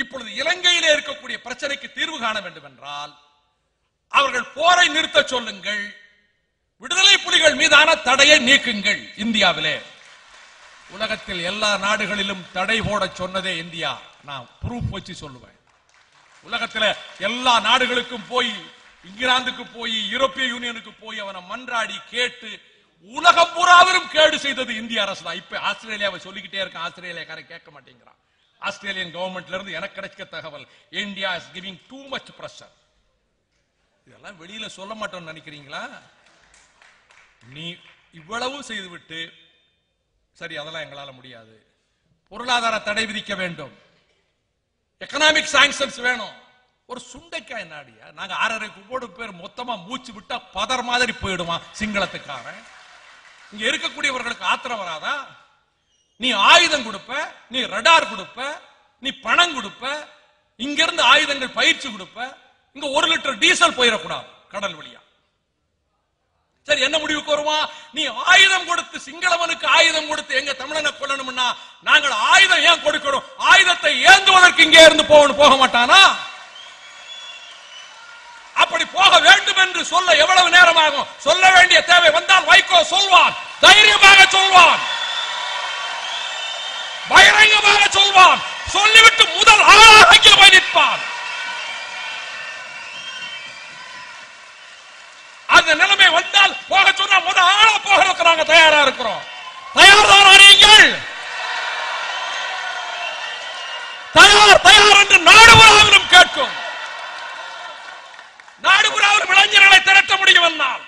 இப்பொழுது இலங்கையிலே இருக்கக்கூடிய பிரச்சனைக்கு தீர்வு காண வேண்டும் என்றால் அவர்கள் போரை நிறுத்த சொல்லுங்கள் விடுதலை புலிகள் மீதான தடையை நீக்குங்கள் இந்தியாவிலே. உலகத்தில் எல்லா நாடுகளிலும் தடை போட சொன்னதே இந்தியா. நான் ப்ரூஃப் வச்சு சொல்லுவேன். உலகத்துல எல்லா நாடுகளுக்கும் போய் இங்கிலாந்துக்கு போய் யூரோப்பிய யூனியனுக்கு போய் அவனை மன்றாடி கேட்டு உலகம் பூராவிலும் கேடு செய்தது இந்திய அரசு தான். இப்ப ஆஸ்திரேலியாவை சொல்லிக்கிட்டே இருக்கான் ஆஸ்திரேலியாக்காரன் கேட்க மாட்டேங்கிறான். ஆஸ்திரேலியன் கவர்மெண்ட்ல இருந்து எனக்கு கிடைச்ச தகவல் India is giving too much pressure இதெல்லாம் வெளியில சொல்ல மாட்டோம்னு நினைக்கிறீங்களா? நீ இவ்வளவு செய்துவிட்டு சரி அதெல்லாம் எங்களால முடியாது. பொருளாதார தடை விதிக்க வேண்டும். எக்கனாமிக் சாங்ஷன்ஸ் வேணும். ஒரு சுண்டைக்காய் நாடியா? நாங்க ஆறரை கோடி பேர் மொத்தமா மூச்சு விட்டா பதர் மாதிரி போயிடுவான் சிங்களத்துக்காரன்? இங்க இருக்கக்கூடியவர்களுக்கு ஆத்திரம் வராதா? நீ ஆயுதம் கொடுப்ப நீ ரடார் கொடுப்ப நீ பணம் கொடுப்ப இங்க இருந்து ஆயுதங்கள் பயிற்சி கொடுப்ப இங்க ஒரு லிட்டர் டீசல் போயிடக்கூடாது கடல் வழியா. சரி என்ன முடிவுக்கு வருவான் நீ ஆயுதம் கொடுத்து சிங்களவனுக்கு ஆயுதம் கொடுத்து எங்க தமிழனை கொல்லணும்னா நாங்கள் ஆயுதம் ஏன் கொடுக்கணும் ஆயுதத்தை ஏந்துவதற்கு இங்கே இருந்து போகணும் போக மாட்டானா? அப்படி போக வேண்டும் என்று சொல்ல எவ்வளவு நேரம் ஆகும் சொல்ல வேண்டிய தேவை வந்தால் வைகோ சொல்வான் தைரியமாக சொல்வான். பகிரங்கமாக சொல்வான். சொல்லிவிட்டு முதல் ஆளாக இங்கே போய் நிற்பான். அந்த நிலைமை வந்தால் போக சொன்னா முதல் ஆளா போகிறதுக்கு நாங்க தயாரா இருக்கிறோம். தயார்தான் அறியுங்கள் தயார் தயார் என்று நாடு முழுவதும் கேட்கும். நாடு முழுவதும் இளைஞர்களை திரட்ட முடியும் என்னால்.